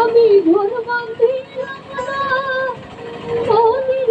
আমি ঘর বাঁধি অনির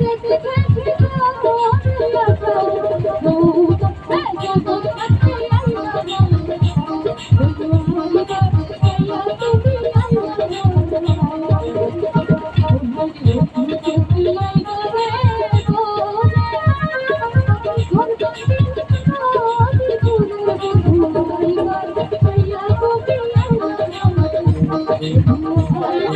যেতে Thank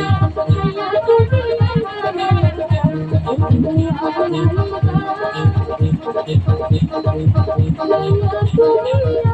you.